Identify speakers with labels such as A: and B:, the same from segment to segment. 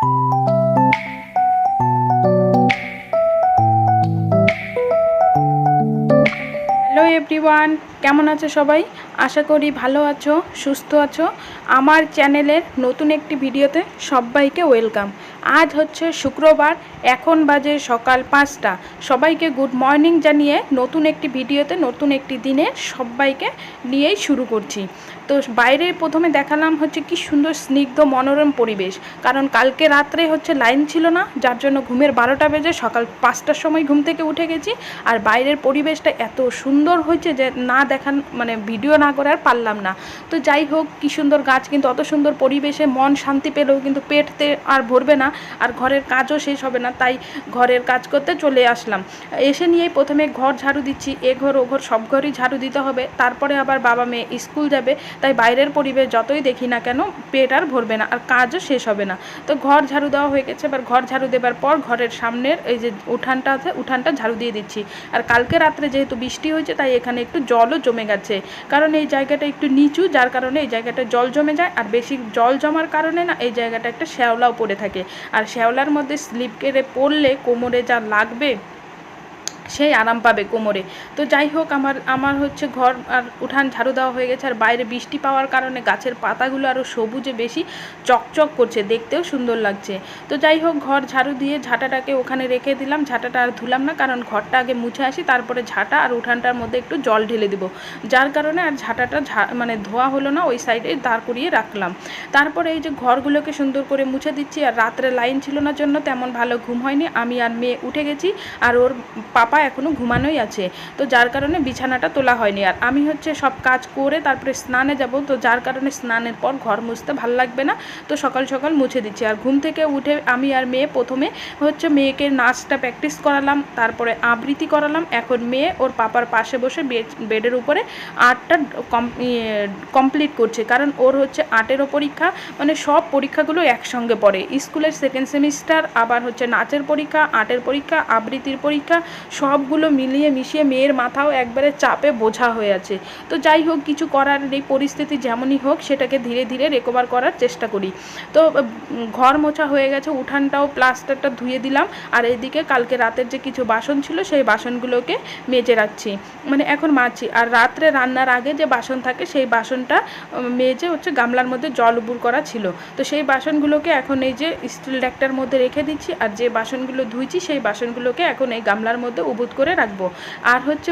A: Hello everyone কেমন আছো সবাই? আশা করি ভালো আছো, সুস্থ আছো। আমার চ্যানেলের নতুন একটি ভিডিওতে সবাইকে ওয়েলকাম আজ হচ্ছে শুক্রবার, এখন বাজে সকাল পাঁচটা। সবাইকে গুড মর্নিং জানিয়ে নতুন একটি ভিডিওতে, নতুন একটি দিনে সবাইকে নিয়েই শুরু করছি। তো বাইরে প্রথমে দেখালাম হচ্ছে কি সুন্দর স্নিগ্ধ মনোরম পরিবেশ। কারণ কালকে রাত্রে হচ্ছে লাইন ছিল না, যার জন্য ঘুমের বারোটা বেজে সকাল পাঁচটার সময় ঘুম থেকে উঠে গেছি। আর বাইরের পরিবেশটা এত সুন্দর হয়েছে যে না দেখান মানে ভিডিও না করে আর পারলাম না। তো যাই হোক, কি সুন্দর গাছ, কিন্তু অত সুন্দর পরিবেশে মন শান্তি পেলেও কিন্তু পেটতে আর ভরবে না। আর ঘরের কাজও শেষ হবে না, তাই ঘরের কাজ করতে চলে আসলাম। এসে নিয়েই প্রথমে ঘর ঝাড়ু দিচ্ছি, এ ঘর ও ঘর সব ঘরই ঝাড়ু দিতে হবে, তারপরে আবার বাবা মেয়ে স্কুল যাবে, তাই বাইরের পরিবেশ যতই দেখি না কেন পেট আর ভরবে না, আর কাজও শেষ হবে না। তো ঘর ঝাড়ু দেওয়া হয়ে গেছে, এবার ঘর ঝাড়ু দেবার পর ঘরের সামনের এই যে উঠানটা আছে, উঠানটা ঝাড়ু দিয়ে দিচ্ছি। আর কালকে রাত্রে যেহেতু বৃষ্টি হয়েছে, তাই এখানে একটু জলও জমে গেছে, কারণ এই জায়গাটা একটু নিচু, যার কারণে এই জায়গাটা জল জমে যায়, আর বেশি জল জমার কারণে না, এই জায়গাটা একটা শ্যাওলাও পড়ে থাকে। আর শ্যাওলার মধ্যে স্লিপ কেটে পড়লে কোমরে যা লাগবে সেই আরাম পাবে কোমরে। তো যাই হোক, আমার আমার হচ্ছে ঘর আর উঠান ঝাড়ু দেওয়া হয়ে গেছে, আর বাইরে বৃষ্টি পাওয়ার কারণে গাছের পাতাগুলো আরও সবুজে বেশি চকচক করছে, দেখতেও সুন্দর লাগছে। তো যাই হোক, ঘর ঝাড়ু দিয়ে ঝাঁটাটাকে ওখানে রেখে দিলাম, ঝাঁটাটা আর ধুলাম না, কারণ ঘরটা আগে মুছে আসি, তারপরে ঝাঁটা আর উঠানটার মধ্যে একটু জল ঢেলে দিব। যার কারণে আর ঝাঁটাটা মানে ধোয়া হলো না, ওই সাইডে দাঁড় করিয়ে রাখলাম। তারপরে এই যে ঘরগুলোকে সুন্দর করে মুছে দিচ্ছি, আর রাত্রে লাইন ছিল না জন্য তেমন ভালো ঘুম হয়নি, আমি আর মেয়ে উঠে গেছি, আর ওর পাপা এখনও ঘুমানোই আছে। তো যার কারণে বিছানাটা তোলা হয়নি। আর আমি হচ্ছে সব কাজ করে তারপরে স্নানে যাব, তো যার কারণে স্নানের পর ঘর মুছতে ভালো লাগবে না, তো সকাল সকাল মুছে দিচ্ছি। আর ঘুম থেকে উঠে আমি আর মেয়ে প্রথমে হচ্ছে মেয়েকে নাচটা প্র্যাকটিস করালাম, তারপরে আবৃত্তি করালাম। এখন মেয়ে ওর পাপার পাশে বসে বেডের উপরে আর্টটা কমপ্লিট করছে। কারণ ওর হচ্ছে আর্টেরও পরীক্ষা মানে সব পরীক্ষাগুলো একসঙ্গে পড়ে। স্কুলের সেকেন্ড সেমিস্টার আবার হচ্ছে নাচের পরীক্ষা আর্টের পরীক্ষা, আবৃত্তির পরীক্ষা সবগুলো মিলিয়ে মিশিয়ে মেয়ের মাথাও একবারে চাপে বোঝা হয়ে আছে। তো যাই হোক, কিছু করার এই পরিস্থিতি যেমনই হোক, সেটাকে ধীরে ধীরে রেকভার করার চেষ্টা করি। তো ঘর মোছা হয়ে গেছে, উঠানটাও প্লাস্টারটা ধুয়ে দিলাম, আর এইদিকে কালকে রাতের যে কিছু বাসন ছিল, সেই বাসনগুলোকে মেজে রাখছি। মানে এখন মাজছি আর রাত্রে রান্নার আগে যে বাসন থাকে, সেই বাসনটা মেজে হচ্ছে গামলার মধ্যে জল উবুর করা ছিল। তো সেই বাসনগুলোকে এখন এই যে স্টিল ড্যাকটার মধ্যে রেখে দিচ্ছি, আর যে বাসনগুলো ধুইছি, সেই বাসনগুলোকে এখন এই গামলার মধ্যে উবুত করে রাখব। আর হচ্ছে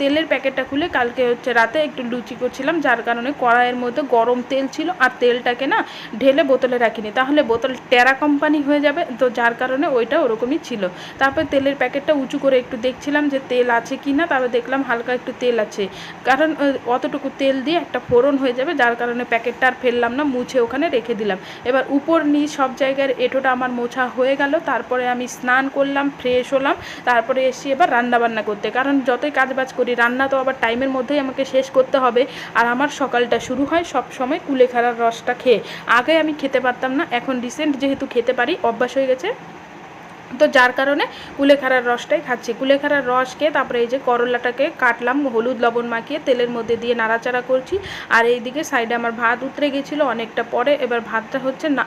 A: তেলের প্যাকেটটা খুলে কালকে হচ্ছে রাতে একটু লুচি করছিলাম, যার কারণে কড়াইয়ের মধ্যে গরম তেল ছিল আর তেলটাকে না ঢেলে বোতলে রাখিনি। তাহলে বোতল টেরা কোম্পানি হয়ে যাবে, তো যার কারণে ওইটা ওরকমই ছিল। তারপর তেলের প্যাকেটটা উঁচু করে একটু দেখছিলাম যে তেল আছে কি না তারপর দেখলাম হালকা একটু তেল আছে। কারণ অতটুকু তেল দিয়ে একটা ফোড়ন হয়ে যাবে, যার কারণে প্যাকেটটা আর ফেললাম না, মুছে ওখানে রেখে দিলাম। এবার উপর নিচ সব জায়গার এঁটোটা আমার মোছা হয়ে গেল, তারপরে আমি স্নান করলাম, ফ্রেশ হলাম, তারপরে এসে এবার রান্না বান্না করতে। কারণ যতই কাজ বাজ করি, রান্না তো আবার টাইমের মধ্যেই আমাকে শেষ করতে হবে। আর আমার সকালটা শুরু হয় সব সময় কুলেখাড়ার রসটা খেয়ে। আগে আমি খেতে পারতাম না, এখন রিসেন্ট যেহেতু খেতে পারি, অভ্যাস হয়ে গেছে। তো যার কারণে কুলেখাড়ার রসটাই খাচ্ছি। কুলেখাড়ার রস খেয়ে তারপরে এই যে করলাটাকে কাটলাম, হলুদ লবণ মাখিয়ে তেলের মধ্যে দিয়ে নাড়াচাড়া করছি। আর এইদিকে সাইডে আমার ভাত উতরে গেছিল অনেকটা পরে। এবার ভাতটা হচ্ছে না,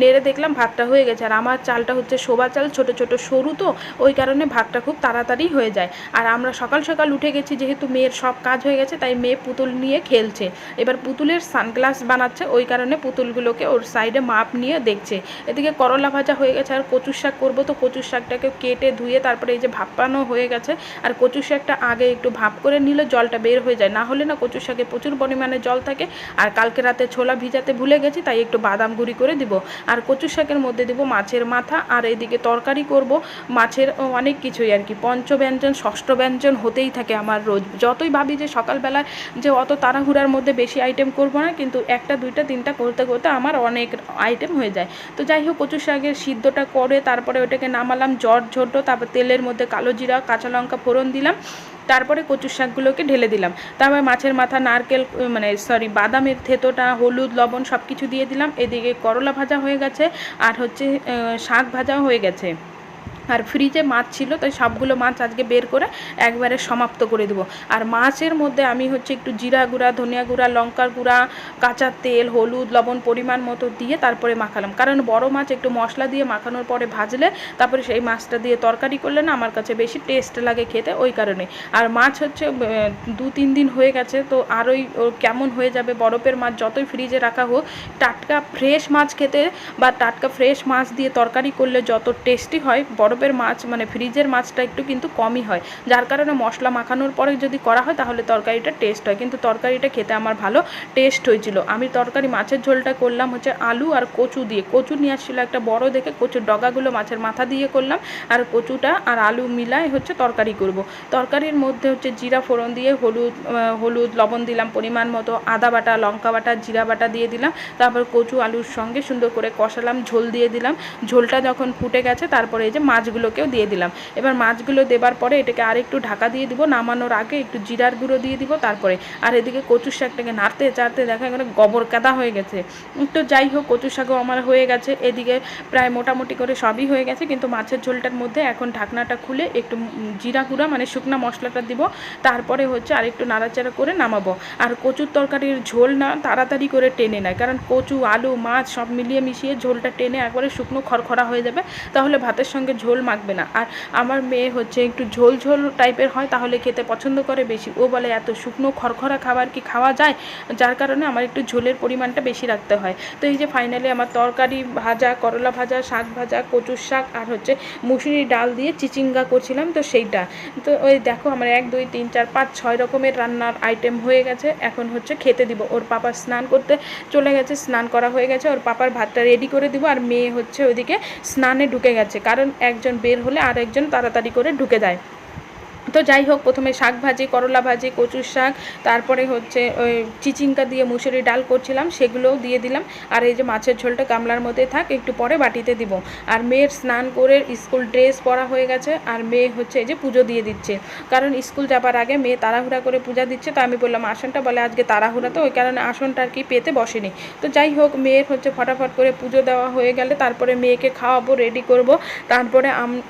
A: নেড়ে দেখলাম ভাতটা হয়ে গেছে। আর আমার চালটা হচ্ছে শোভা চাল, ছোট ছোট সরু তো, ওই কারণে ভাতটা খুব তাড়াতাড়ি হয়ে যায়। আর আমরা সকাল সকাল উঠে গেছি, যেহেতু মেয়ের সব কাজ হয়ে গেছে, তাই মেয়ে পুতুল নিয়ে খেলছে। এবার পুতুলের সানগ্লাস বানাচ্ছে, ওই কারণে পুতুলগুলোকে ওর সাইডে মাপ নিয়ে দেখছে। এদিকে করলা ভাজা হয়ে গেছে, আর কচুর শাক করব তো কচুর শাকটাকে কেটে ধুয়ে তারপরে এই যে ভাপানো হয়ে গেছে, আর কচু শাকটা আগে একটু ভাপ করে নিলে জলটা বের হয়ে যায়। না হলে না কচু শাকে প্রচুর পরিমাণে জল থাকে, আর কালকে রাতে ছোলা ভিজাতে ভুলে গেছি, তাই একটু বাদাম গুঁড়ি করে দিব। আর কচু শাকের মধ্যে দিব মাছের মাথা, আর এইদিকে তরকারি করব মাছের অনেক কিছুই আর কি। পঞ্চব্যঞ্জন ষষ্ঠ ব্যঞ্জন হতেই থাকে আমার রোজ। যতই ভাবি যে সকালবেলায় যে অত তাড়াহুড়ার মধ্যে বেশি আইটেম করব না, কিন্তু একটা, দুইটা, তিনটা করতে করতে আমার অনেক আইটেম হয়ে যায়। তো যাই হোক কচু শাকের সিদ্ধটা করে তারপরে ওটাকে নামালাম, জট ঝোটো তারপর তেলের মধ্যে কালো জিরা, কাঁচা লঙ্কা ফোড়ন দিলাম, তারপরে কচুর শাকগুলোকে ঢেলে দিলাম। তারপরে মাছের মাথা, নারকেল মানে সরি বাদামের থেতোটা, হলুদ, লবণ সব কিছু দিয়ে দিলাম। এদিকে করলা ভাজা হয়ে গেছে, আর হচ্ছে শাক ভাজাও হয়ে গেছে। আর ফ্রিজে মাছ ছিল, তাই সবগুলো মাছ আজকে বের করে একবারে সমাপ্ত করে দেবো। আর মাছের মধ্যে আমি হচ্ছে একটু জিরা গুঁড়া, ধনিয়া গুঁড়া, লঙ্কার গুঁড়া, কাঁচা তেল, হলুদ, লবণ পরিমাণ মতো দিয়ে তারপরে মাখালাম। কারণ বড় মাছ একটু মশলা দিয়ে মাখানোর পরে ভাজলে তারপরে সেই মাছটা দিয়ে তরকারি করলে না আমার কাছে বেশি টেস্ট লাগে খেতে, ওই কারণে। আর মাছ হচ্ছে দু তিন দিন হয়ে গেছে, তো আরোই কেমন হয়ে যাবে বরফের মাছ যতই ফ্রিজে রাখা হোক, টাটকা ফ্রেশ মাছ খেতে বা টাটকা ফ্রেশ মাছ দিয়ে তরকারি করলে যত টেস্টি হয় বরফের মাছ মানে ফ্রিজের মাছটা একটু কিন্তু কমই হয়। যার কারণে মশলা মাখানোর পরে যদি করা হয়, তাহলে তরকারিটা টেস্ট হয়। কিন্তু তরকারিটা খেতে আমার ভালো টেস্ট হয়েছিল। আমি তরকারি মাছের ঝোলটা করলাম হচ্ছে আলু আর কচু দিয়ে। কচু নিয়ে আসছিল একটা বড় দেখে কচুর ডগাগুলো মাছের মাথা দিয়ে করলাম। আর কচুটা আর আলু মিলায় হচ্ছে তরকারি করব। তরকারির মধ্যে হচ্ছে জিরা ফোড়ন দিয়ে হলুদ হলুদ, লবণ দিলাম পরিমাণ মতো, আদা বাটা, লঙ্কা বাটা, জিরা বাটা দিয়ে দিলাম। তারপর কচু আলুর সঙ্গে সুন্দর করে কষালাম, ঝোল দিয়ে দিলাম। ঝোলটা যখন ফুটে গেছে, তারপরে এই যে মাছগুলোকেও দিয়ে দিলাম। এবার মাছগুলো দেবার পরে এটাকে আর একটু ঢাকা দিয়ে দিব, নামানোর আগে একটু জিরার গুঁড়ো দিয়ে দিব, তারপরে আর এদিকে কচু শাকটাকে নাড়তে চাড়তে দেখা গেলো গোবর কাদা হয়ে গেছে। তো যাই হোক কচু শাকও আমার হয়ে গেছে, এদিকে প্রায় মোটামুটি করে সবই হয়ে গেছে, কিন্তু মাছের ঝোলটার মধ্যে এখন ঢাকনাটা খুলে একটু জিরা গুঁড়া মানে শুকনা মশলাটা দিব, তারপরে হচ্ছে আর একটু নাড়াচাড়া করে নামাবো। আর কচুর তরকারির ঝোল না তাড়াতাড়ি করে টেনে নেয়, কারণ কচু, আলু, মাছ সব মিলিয়ে মিশিয়ে ঝোলটা টেনে একবারে শুকনো খড়খড়া হয়ে যাবে, তাহলে ভাতের সঙ্গে ঝোল মাখবে না। আর আমার মেয়ে হচ্ছে একটু ঝোল ঝোল টাইপের হয়, তাহলে খেতে পছন্দ করে বেশি। ও বলে, এত শুকনো খড়খড়া খাবার কি খাওয়া যায়? যার কারণে আমার একটু ঝোলের পরিমাণটা বেশি রাখতে হয়। তো এই যে ফাইনালি আমার তরকারি ভাজা, করলা ভাজা, শাক ভাজা, কচুর শাক আর হচ্ছে মুসুরি ডাল দিয়ে চিচিঙ্গা করছিলাম তো সেইটা। তো ওই দেখো আমার এক, দুই, তিন, চার, পাঁচ, ছয় রকমের রান্নার আইটেম হয়ে গেছে। এখন হচ্ছে খেতে দিব। ওর পাপা স্নান করতে চলে গেছে, স্নান করা হয়ে গেছে। ওর পাপার ভাতটা রেডি করে দিব। আর মেয়ে হচ্ছে ওইদিকে স্নানে ঢুকে গেছে। কারণ একজন বের হলে আরেকজন তাড়াতাড়ি করে ঢুকে যায়। তো যাই হোক, প্রথমে শাক ভাজি, করলা ভাজি, কচুর শাক, তারপরে হচ্ছে ওই চিচিঙ্কা দিয়ে মুসুরি ডাল করছিলাম, সেগুলোও দিয়ে দিলাম। আর এই যে মাছের ঝোলটা গামলার মধ্যে থাক, একটু পরে বাটিতে দিব। আর মেয়ের স্নান করে স্কুল ড্রেস পরা হয়ে গেছে, আর মেয়ে হচ্ছে এই যে পুজো দিয়ে দিচ্ছে। কারণ স্কুল যাবার আগে মেয়ে তাড়াহুড়া করে পূজা দিচ্ছে, তো আমি বললাম, আসনটা বলে আজকে তাড়াহুড়া তো, ওই কারণে আসনটা আর কি পেতে বসেনি। তো যাই হোক, মেয়ের হচ্ছে ফটাফট করে পুজো দেওয়া হয়ে গেলে তারপরে মেয়েকে খাওয়াবো, রেডি করব। তারপরে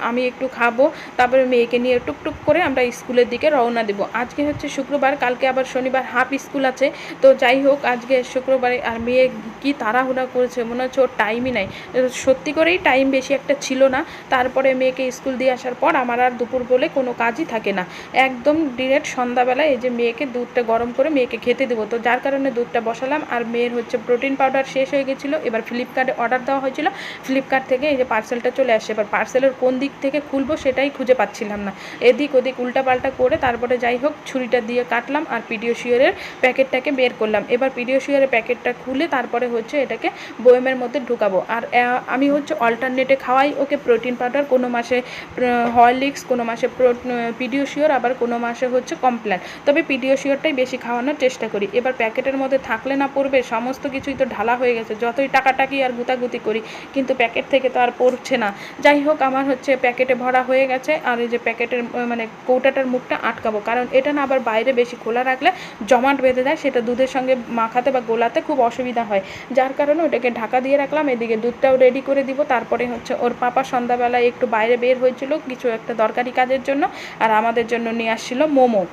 A: আমি একটু খাব, তারপরে মেয়েকে নিয়ে টুকটুক করে আমরা স্কুলের দিকে রওনা দেব। আজকে হচ্ছে শুক্রবার, কালকে আবার শনিবার হাফ স্কুল আছে। তো যাই হোক, আজকে শুক্রবারে আর মেয়ে কি তাড়াহুড়া করেছে, মনে হচ্ছে ওর টাইমই নাই। সত্যি করেই টাইম বেশি একটা ছিল না। তারপরে মেয়েকে স্কুল দিয়ে আসার পর আমার আর দুপুর বলে কোনো কাজই থাকে না। একদম ডিরেক্ট সন্ধ্যাবেলায় এই যে মেয়েকে দুধটা গরম করে মেয়েকে খেতে দেবো। তো যার কারণে দুধটা বসালাম আর মেয়ের হচ্ছে প্রোটিন পাউডার শেষ হয়ে গেছিল। এবার ফ্লিপকার্টে অর্ডার দেওয়া হয়েছিল। ফ্লিপকার্ট থেকে এই যে পার্সেলটা চলে আসে। এবার পার্সেলের কোন দিক থেকে খুলবো সেটাই খুঁজে পাচ্ছিলাম না। এদিক ওদিক উল্টাপাল্টা করে তারপরে যাই হোক ছুরিটা দিয়ে কাটলাম আর পিডিওশিওরের প্যাকেটটাকে বের করলাম। এবার পিডিওশিওরের প্যাকেটটা খুলে তারপরে হচ্ছে এটাকে বয়েমের মধ্যে ঢুকাবো। আর আমি হচ্ছে অল্টারনেটে খাওয়াই ওকে প্রোটিন পাউডার কোনো মাসে হরলিক্স কোনো মাসে পিডিওশিওর আবার কোনো মাসে হচ্ছে কমপ্ল্যান তবে পিডিওশিওরটাই বেশি খাওয়ানোর চেষ্টা করি। এবার প্যাকেটের মধ্যে থাকলে না পড়বে, সমস্ত কিছুই তো ঢালা হয়ে গেছে, যতই টাকাটাকি আর গুতাগুতি করি, কিন্তু প্যাকেট থেকে তো আর পড়ছে না। যাই হোক, আমার হচ্ছে প্যাকেটে ভরা হয়ে গেছে, আর এই যে প্যাকেটের মানে কৌটাটার মুখটা আটকাবো। কারণ এটা না আবার বাইরে বেশি খোলা রাখলে জমাট বেঁধে দেয়, সেটা দুধের সঙ্গে মাখাতে বা গোলাতে খুব অসুবিধা হয়। যার কারণে ওটাকে ঢাকা দিয়ে রাখলাম, এদিকে দুধটাও রেডি করে দিব। তারপরে হচ্ছে ওর পাপা সন্ধ্যাবেলায় একটু বাইরে বের হয়েছিল, কিছু একটা দরকারি কাজের জন্য, আর আমাদের জন্য নিয়ে আসছিল মোমো।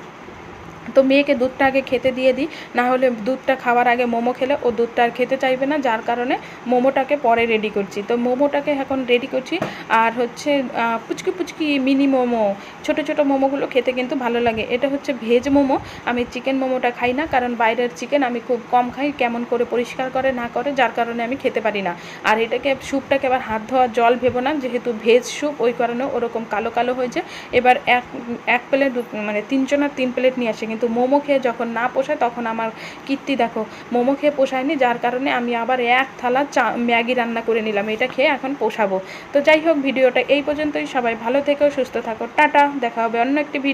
A: তো মেয়েকে দুধটা আগে খেতে দিয়ে দিই, না হলে দুধটা খাওয়ার আগে মোমো খেলে ও দুধটা আর খেতে চাইবে না, যার কারণে মোমোটাকে পরে রেডি করছি। তো মোমোটাকে এখন রেডি করছি, আর হচ্ছে পুচকি পুচকি মিনি মোমো, ছোট ছোট মোমোগুলো খেতে কিন্তু ভালো লাগে। এটা হচ্ছে ভেজ মোমো, আমি চিকেন মোমোটা খাই না, কারণ বাইরের চিকেন আমি খুব কম খাই, কেমন করে পরিষ্কার করে না করে, যার কারণে আমি খেতে পারি না। আর এটাকে স্যুপটাকে আবার হাত ধোয়া জল ভেবো না, যেহেতু ভেজ স্যুপ ওই কারণে ওরকম কালো কালো হয়েছে। এবার এক এক প্লেট মানে তিনজনের তিন প্লেট নিয়ে আসে কিন্তু মোমো খেয়ে যখন না পোষায়, তখন আমার কীর্তি দেখো, মোমো খেয়ে পোষায়নি, যার কারণে আমি আবার এক থালা চা, ম্যাগি রান্না করে নিলাম, এটা খেয়ে এখন পোষাবো। তো যাই হোক, ভিডিওটা এই পর্যন্তই, সবাই ভালো থেকো, সুস্থ থাকো, টাটা, দেখা হবে অন্য একটি ভিডিও